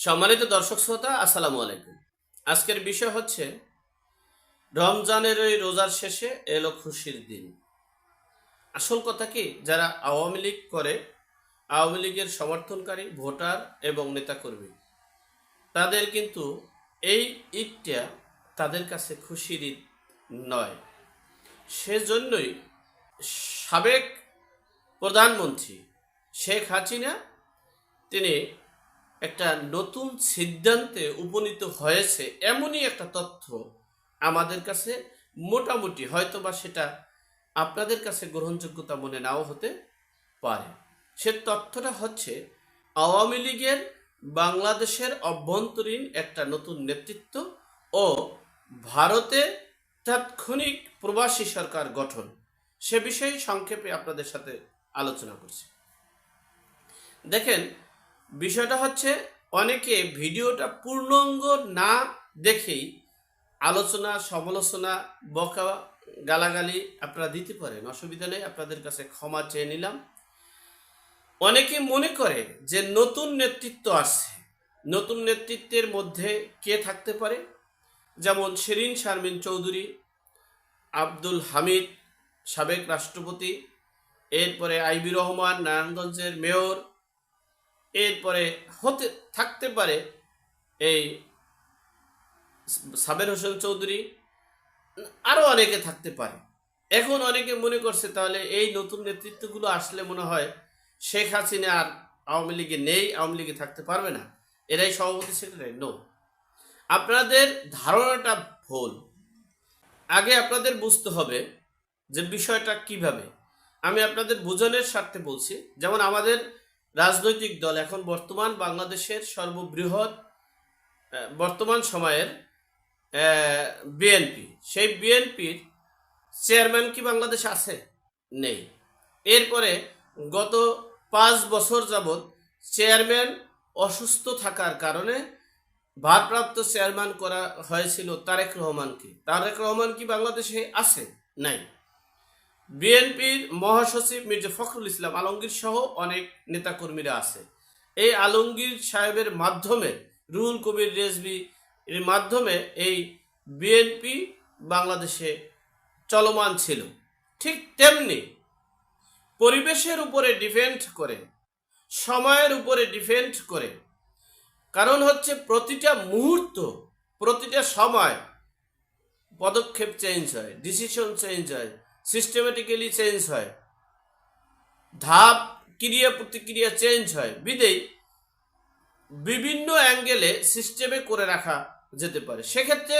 সম্মানিত দর্শক শ্রোতা, আসসালামু আলাইকুম। আজকের বিষয় হচ্ছে, রমজানের ওই রোজার শেষে এলো খুশির দিন। আসল কথা কি? যারা আওয়ামী লীগ করে, আওয়ামী লীগের সমর্থনকারী, ভোটার এবং নেতাকর্মী, তাদের কিন্তু এই ঈদটা তাদের কাছে খুশির ঈদ নয়। সেজন্যই সাবেক প্রধানমন্ত্রী শেখ হাসিনা, তিনি একটা নতুন সিদ্ধান্তে উপনীত হয়েছে এমনই একটা তথ্য আমাদের কাছে মোটামুটি হয়তোবা সেটা আপনাদের কাছে গ্রহণযোগ্যতা মনে নাও হতে পারে। সে তথ্যটা হচ্ছে, আওয়ামী লীগের বাংলাদেশের অভ্যন্তরীণ একটা নতুন নেতৃত্ব ও ভারতে তাৎক্ষণিক প্রবাসী সরকার গঠন। সে বিষয়ে সংক্ষেপে আপনাদের সাথে আলোচনা করছি। দেখেন বিষয়টা হচ্ছে অনেকে ভিডিওটা পূর্ণাঙ্গ না দেখেই আলোচনা, সমালোচনা, বকা, গালাগালি আপনারা দিতে পারেন। অসুবিধা নেই, আপনাদের কাছে ক্ষমা চেয়ে নিলাম। অনেকে মনে করে যে নতুন নেতৃত্ব আসছে। নতুন নেতৃত্বের মধ্যে কে থাকতে পারে? যেমন শিরিন শারমিন চৌধুরী, আব্দুল হামিদ সাবেক রাষ্ট্রপতি, এরপরে আইবি রহমান, নারায়ণগঞ্জের মেয়র এরপরে হতে, থাকতে পারে এই সাবের হোসেন চৌধুরী আরও অনেকে থাকতে পারে। এখন অনেকে মনে করছে তাহলে এই নতুন নেতৃত্বগুলো আসলে মনে হয় শেখ হাসিনা আর আওয়ামী লীগে নেই, আওয়ামী লীগে থাকতে পারবে না। এরাই সভাপতি সেক্রেটারি? নো আপনাদের ধারণাটা ভুল। আগে আপনাদের বুঝতে হবে যে বিষয়টা কীভাবে। আমি আপনাদের বোঝানোর স্বার্থে বলছি, যেমন আমাদের রাজনৈতিক দল এখন বর্তমান বাংলাদেশের সর্ববৃহৎ বর্তমান সময়ের বিএনপি সেই বিএনপির চেয়ারম্যান কি বাংলাদেশে আছে? নেই। এরপরে গত পাঁচ বছর যাবৎ চেয়ারম্যান অসুস্থ থাকার কারণে ভারপ্রাপ্ত চেয়ারম্যান করা হয়েছিল তারেক রহমানকে। তারেক রহমান কি বাংলাদেশে আছে? নাই। বিএনপির মহাসচিব মির্জা ফখরুল ইসলাম আলমগীর সহ অনেক নেতাকর্মীরা আছে। এই আলমগীর সাহেবের মাধ্যমে, রুহুল কবির রেজবি এর মাধ্যমে এই বিএনপি বাংলাদেশে চলমান ছিল। ঠিক তেমনি পরিবেশের উপরে ডিপেন্ড করে, সময়ের উপরে ডিপেন্ড করে। কারণ হচ্ছে প্রতিটা মুহূর্ত, প্রতিটা সময় পদক্ষেপ চেঞ্জ হয় ডিসিশন চেঞ্জ হয়। সিস্টেমেটিক্যালি চেঞ্জ হয়। ধাপ, ক্রিয়া প্রতিক্রিয়া চেঞ্জ হয়। বিদেই বিভিন্ন অ্যাঙ্গেলে সিস্টেমে করে রাখা যেতে পারে। সেক্ষেত্রে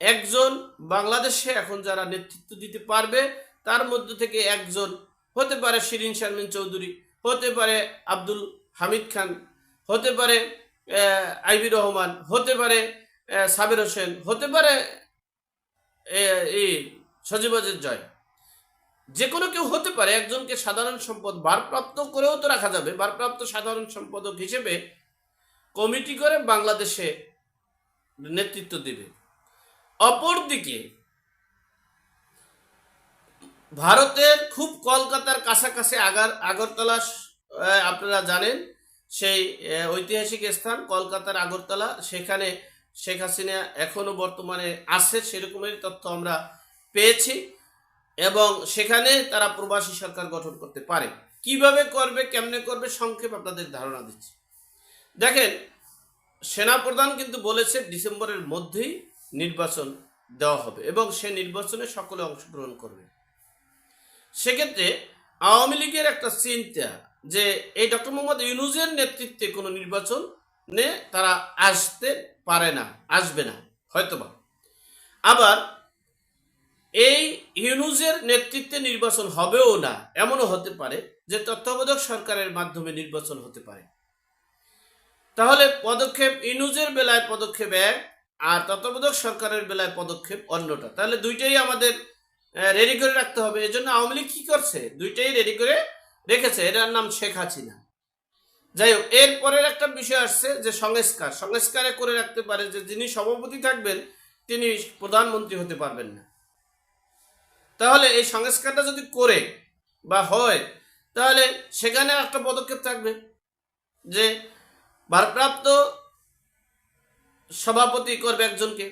একজন বাংলাদেশে এখন যারা নেতৃত্ব দিতে পারবে, তার মধ্যে থেকে একজন হতে পারে শিরিন শারমিন চৌধুরী, হতে পারে আব্দুল হামিদ খান, হতে পারে আইবি রহমান, হতে পারে সাবের হোসেন, হতে পারে এই সজীবাজের জয়। যে কোনো কেউ হতে পারে, একজনকে সাধারণ সম্পদ ভারপ্রাপ্ত করেও তো রাখা যাবে। ভারপ্রাপ্ত সাধারণ সম্পাদক হিসেবে কমিটি করে বাংলাদেশে নেতৃত্ব দিবে। অপরদিকে ভারতের খুব কলকাতার কাছাকাছি আগার আগরতলা আপনারা জানেন, সেই ঐতিহাসিক স্থান কলকাতার আগরতলা। সেখানে শেখ হাসিনা এখনও বর্তমানে আছে সেরকমের তথ্য আমরা পেয়েছি। এবং সেখানে তারা প্রবাসী সরকার গঠন করতে পারে। কীভাবে করবে, কেমনে করবে, সংক্ষেপ আপনাদের ধারণা দিচ্ছি। দেখেন, সেনাপ্রধান কিন্তু বলেছে ডিসেম্বরের মধ্যেই নির্বাচন দেওয়া হবে এবং সে নির্বাচনে সকলে অংশগ্রহণ করবে। সেক্ষেত্রে আওয়ামী লীগের একটা চিন্তা যে এই ডক্টর মোহাম্মদ ইউনুজের নেতৃত্বে কোনো নির্বাচনে তারা আসতে পারে না, আসবে না, হয়তোবা। আবার এই ইউনুজের নেতৃত্বে নির্বাচন হবেও না, এমনও হতে পারে যে তত্ত্বাবধায়ক সরকারের মাধ্যমে নির্বাচন হতে পারে। তাহলে পদক্ষেপ ইনুজের বেলায় পদক্ষেপ এক, আর তত্ত্বাবধায়ক সরকারের বেলায় পদক্ষেপ অন্যটা। তাহলে দুইটাই আমাদের রেডি করে রাখতে হবে। এজন্য আওয়ামী লীগ কি করছে? দুইটাই রেডি করে রেখেছে। এটার নাম শেখ হাসিনা। যাই হোক এরপরের একটা বিষয় আসছে যে সংস্কার। সংস্কারে করে রাখতে পারে যে যিনি সভাপতি থাকবেন, তিনি প্রধানমন্ত্রী হতে পারবেন না। তাহলে এই সংস্কারটা যদি করে বা হয়, তাহলে সেখানে একটা পদক্ষেপ থাকবে যে ভারপ্রাপ্ত সভাপতি করবে একজনকে।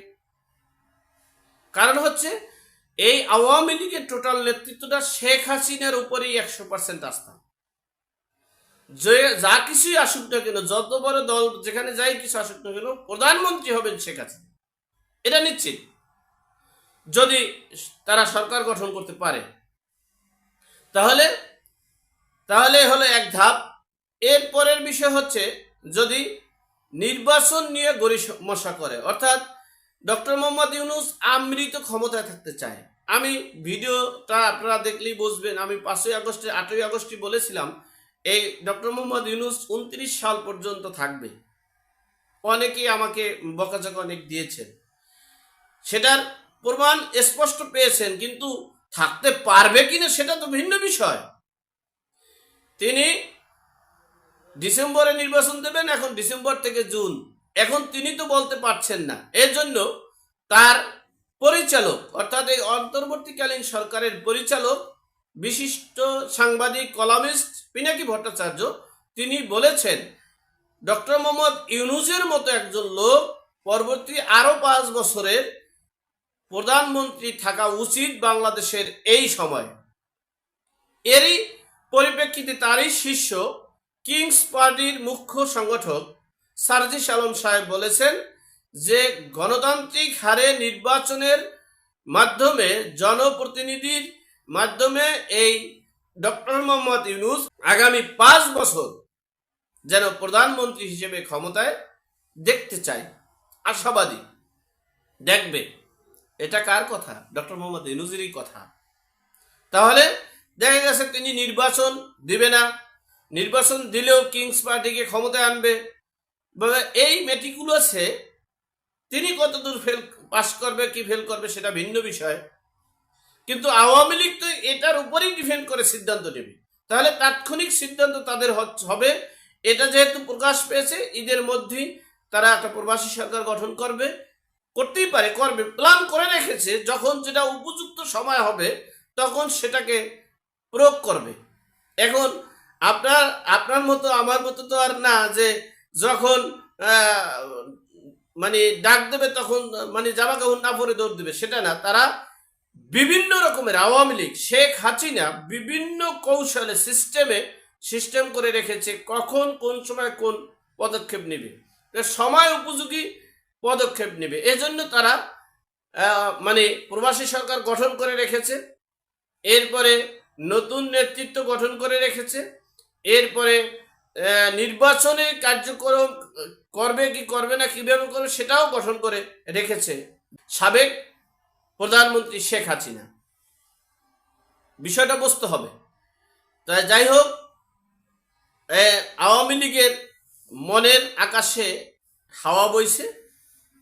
কারণ হচ্ছে এই আওয়ামী লীগের টোটাল নেতৃত্বটা শেখ হাসিনার উপরেই একশো পার্সেন্ট আস্থা। যে যা কিছুই আসুক না কেন, যত বড় দল যেখানে যাই কিছু আসুক না কেন, প্রধানমন্ত্রী হবেন শেখ হাসিনা। এটা নিশ্চিত। যদি তারা সরকার গঠন করতে পারে, তাহলে তাহলে হলো এক ধাপ। এর পরের বিষয় হচ্ছে, যদি নির্বাচন নিয়ে গরিমসা করে, অর্থাৎ ডক্টর মোহাম্মদ ইউনুস আমৃত ক্ষমতায় থাকতে চায়। আমি ভিডিওটা আপনারা দেখলেই বুঝবেন, আমি পাঁচই আগস্টে, আটই আগস্টে বলেছিলাম, এই ডক্টর মোহাম্মদ ইউনুস উনত্রিশ সাল পর্যন্ত থাকবে। অনেকেই আমাকে বকাঝকা অনেক দিয়েছেন। সেটার প্রমাণ স্পষ্ট পেয়েছেন, কিন্তু থাকতে পারবে কিনা সেটা তো ভিন্ন বিষয়। তিনি ডিসেম্বরে নির্বাচন দেবেন, এখন ডিসেম্বর থেকে জুন। এখন তিনি তো বলতে পারছেন না। এর জন্য তার পরিচালক, অর্থাৎ এই অন্তর্বর্তীকালীন সরকারের পরিচালক, বিশিষ্ট সাংবাদিক, কলামিস্ট পিনাকি ভট্টাচার্য, তিনি বলেছেন, ডক্টর মোহাম্মদ ইউনুসের মতো একজন লোক পরবর্তী আরও পাঁচ বছরের প্রধানমন্ত্রী থাকা উচিত বাংলাদেশের এই সময়। এরই পরিপ্রেক্ষিতে তারই শিষ্য কিংস পার্টির মুখ্য সংগঠক সার্জিস আলম সাহেব বলেছেন যে, গণতান্ত্রিক হারে নির্বাচনের মাধ্যমে জনপ্রতিনিধির মাধ্যমে এই ডক্টর মোহাম্মদ ইউনুস আগামী পাঁচ বছর যেন প্রধানমন্ত্রী হিসেবে ক্ষমতায় দেখতে চায়। আশাবাদী। দেখবে। এটা কার কথা? ডক্টর মোহাম্মদ ইউনুসেরই কথা। তাহলে দেখা গেছে তিনি নির্বাচন দিবে না। নির্বাচন দিলেও কিংস পার্টিকে ক্ষমতায় আনবে। এই মেটিকুলাসে তিনি কতদূর ফেল পাস করবে, কি ফেল করবে সেটা ভিন্ন বিষয়। কিন্তু আওয়ামী লীগ তো এটার উপরেই ডিপেন্ড করে সিদ্ধান্ত নেবে। তাহলে তাৎক্ষণিক সিদ্ধান্ত তাদের হবে। এটা যেহেতু প্রকাশ পেয়েছে, ঈদের মধ্যেই তারা একটা প্রবাসী সরকার গঠন করবে। করতেই পারে করবে প্ল্যান করে রেখেছে, যখন যেটা উপযুক্ত সময় হবে, তখন সেটাকে প্রয়োগ করবে। এখন আপনার আপনার মতো, আমার মতো তো আর না যে যখন মানে ডাক দেবে তখন মানে জামা কাপড় না পরে দৌড় দেবে, সেটা না। তারা বিভিন্ন রকমের, আওয়ামী লীগ, শেখ হাসিনা বিভিন্ন কৌশলে সিস্টেমে সিস্টেম করে রেখেছে, কখন, কোন সময় কোন পদক্ষেপ নেবে। সময় উপযোগী পদক্ষেপ নেবে। এজন্য তারা মানে প্রবাসী সরকার গঠন করে রেখেছে, এরপরে নতুন নেতৃত্ব গঠন করে রেখেছে, এরপরে নির্বাচনে কার্যক্রম করবে কি করবে না কীভাবে করবে সেটাও গঠন করে রেখেছে সাবেক প্রধানমন্ত্রী শেখ হাসিনা। বিষয়টা বুঝতে হবে। তাই যাই হোক আওয়ামী লীগের মনের আকাশে হাওয়া বইছে।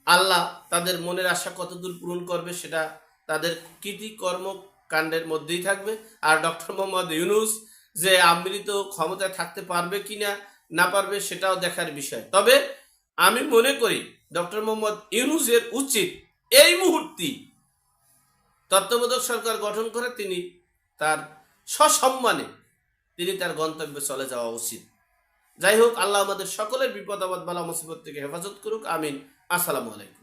আল্লাহ তাদের মনের আশা কতদূর পূরণ করবে সেটা তাদের কৃতি কর্মকাণ্ডের মধ্যেই থাকবে। আর ডক্টর মোহাম্মদ ইউনুস যে আমৃত ক্ষমতায় থাকতে পারবে কি না না পারবে সেটাও দেখার বিষয়। তবে আমি মনে করি ডক্টর মোহাম্মদ ইউনুসের উচিত এই মুহূর্তে তত্ত্বাবধায়ক সরকার গঠন করে তিনি তার সসম্মানে তিনি তার গন্তব্যে চলে যাওয়া উচিত। যাই হোক, আল্লাহ আমাদের সকলের বিপদ আপদ বালা মুসিবত থেকে হেফাজত করুক, আমিন। আসসালামু আলাইকুম।